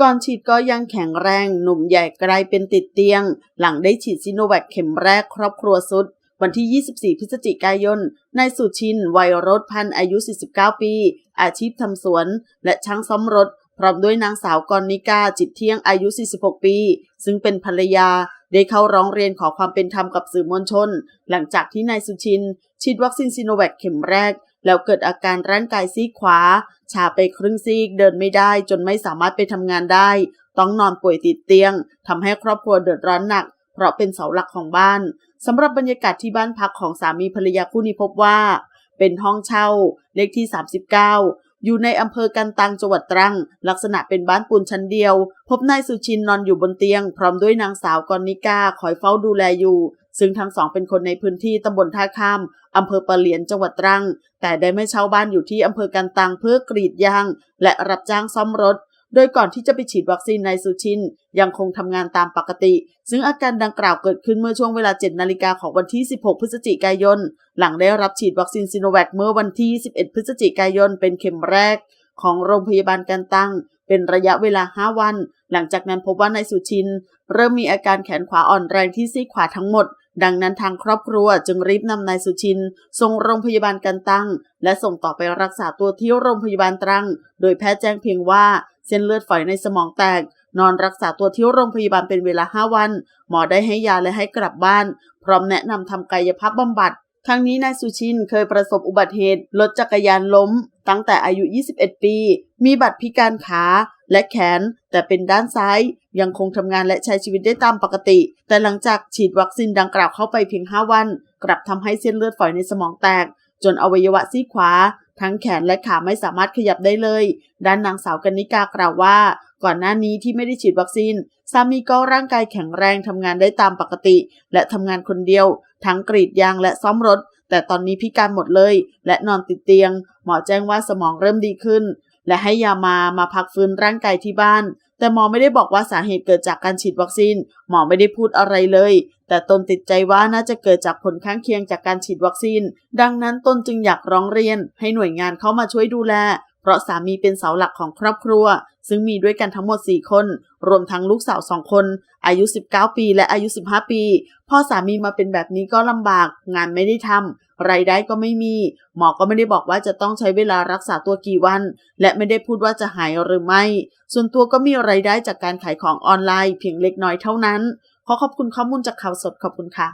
ก่อนฉีดก็ยังแข็งแรง หนุ่มใหญ่กลายเป็นติดเตียง หลังได้ฉีดซิโนแวคเข็มแรกครอบครัวสุด วันที่ 24 พฤศจิกายน นายสุชิน วัยรถพันธ์อายุ 49 ปี อาชีพทำสวน และช่างซ่อมรถ พร้อมด้วยนางสาวกรนิกาจิตเที่ยงอายุ 46 ปี ซึ่งเป็นภรรยาได้เข้าร้องเรียนขอความเป็นธรรมกับสื่อมวลชน หลังจากที่นายสุชิน ฉีดวัคซีนซิโนแวคเข็มแรก แล้วเกิดอาการร่างกายซีกขวา ชาไปครึ่งซีกเดินไม่ได้จนไม่สามารถไปทำงานได้ ต้องนอนป่วยติดเตียงทำให้ครอบครัวเดือดร้อนหนัก เพราะเป็นเสาหลักของบ้านสำหรับบรรยากาศที่บ้านพักของสามีภรรยาคู่นี้พบว่า เป็นห้องเช่าเลขที่ 39 อยู่ในอำเภอกันตังจังหวัดตรัง ลักษณะเป็นบ้านปูนชั้นเดียว พบนายสุชินนอนอยู่บนเตียง พร้อมด้วยนางสาวกรนิกาคอยเฝ้าดูแลอยู่ ซึ่งทั้งสองเป็นคนในพื้นที่ตำบลท่าข้ามอำเภอปะเหลียนจังหวัดตรัง แต่ได้ไม่เช่าบ้านอยู่ที่อำเภอกันตังเพื่อกรีดยาง และรับจ้างซ่อมรถ โดยก่อนที่จะไปฉีดวัคซีนนายสุชิน ยังคงทำงานตามปกติ ซึ่งอาการดังกล่าวเกิดขึ้นเมื่อช่วงเวลา 7 นาฬิกาของวันที่ 16 พฤศจิกายน หลังได้รับฉีดวัคซีนซิโนแวคเมื่อวันที่11พฤศจิกายน เป็นเข็มแรก ของโรงพยาบาลกันตังเป็นระยะเวลา 5 วัน หลังจากนั้นพบว่านายสุชิน เริ่มมีอาการแขนขวาอ่อนแรงที่ซีขวาทั้งหมด ดังนั้นทางครอบครัวจึงรีบนำนายสุชิน ส่งโรงพยาบาลกันตังและส่งต่อไปรักษาตัวที่โรงพยาบาลตรัง โดยแพทย์แจ้งเพียงว่า เส้นเลือดฝอยในสมองแตก นอนรักษาตัวที่โรงพยาบาลเป็นเวลา 5 วัน หมอได้ให้ยาและให้กลับบ้าน พร้อมแนะนำทำกายภาพบำบัดทั้งนี้นายสุชินเคยประสบอุบัติเหตุรถจักรยานล้ม ตั้งแต่อายุ 21 ปี มีบัตรพิการขาและแขน แต่เป็นด้านซ้าย ยังคงทำงานและใช้ชีวิตได้ตามปกติ แต่หลังจากฉีดวัคซีนดังกล่าวเข้าไปเพียง 5 วัน กลับทำให้เส้นเลือดฝอยในสมองแตก จนอวัยวะซีกขวา ทั้งแขนและขาไม่สามารถขยับได้เลย ด้านนางสาวกนิกากล่าวว่า ก่อนหน้านี้ที่ไม่ได้ฉีดวัคซีนสามีก็ร่างกายแข็งแรงทำงานได้ตามปกติ และทำงานคนเดียว ทั้งกรีดยางและซ่อมรถ แต่ตอนนี้พิการหมดเลย และนอนติดเตียง หมอแจ้งว่าสมองเริ่มดีขึ้น และให้ยามามาพักฟื้นร่างกายที่บ้าน แต่หมอไม่ได้บอกว่าสาเหตุเกิดจากการฉีดวัคซีน หมอไม่ได้พูดอะไรเลย แต่ตนติดใจว่าน่าจะเกิดจากผลข้างเคียงจากการฉีดวัคซีน ดังนั้นตนจึงอยากร้องเรียน ให้หน่วยงานเข้ามาช่วยดูแล เพราะสามีเป็นเสาหลักของครอบครัว ซึ่งมีด้วยกันทั้งหมด 4 คน รวมทั้งลูกสาว2คน อายุ 19 ปี และอายุ 15 ปี พ่อสามีมาเป็นแบบนี้ก็ลำบาก งานไม่ได้ทำ รายได้ก็ไม่มี หมอก็ไม่ได้บอกว่าจะต้องใช้เวลารักษาตัวกี่วัน และไม่ได้พูดว่าจะหายหรือไม่ ส่วนตัวก็มีรายได้จากการขายของออนไลน์เพียงเล็กน้อยเท่านั้น ขอขอบคุณข้อมูลจากข่าวสดขอบคุณค่ะ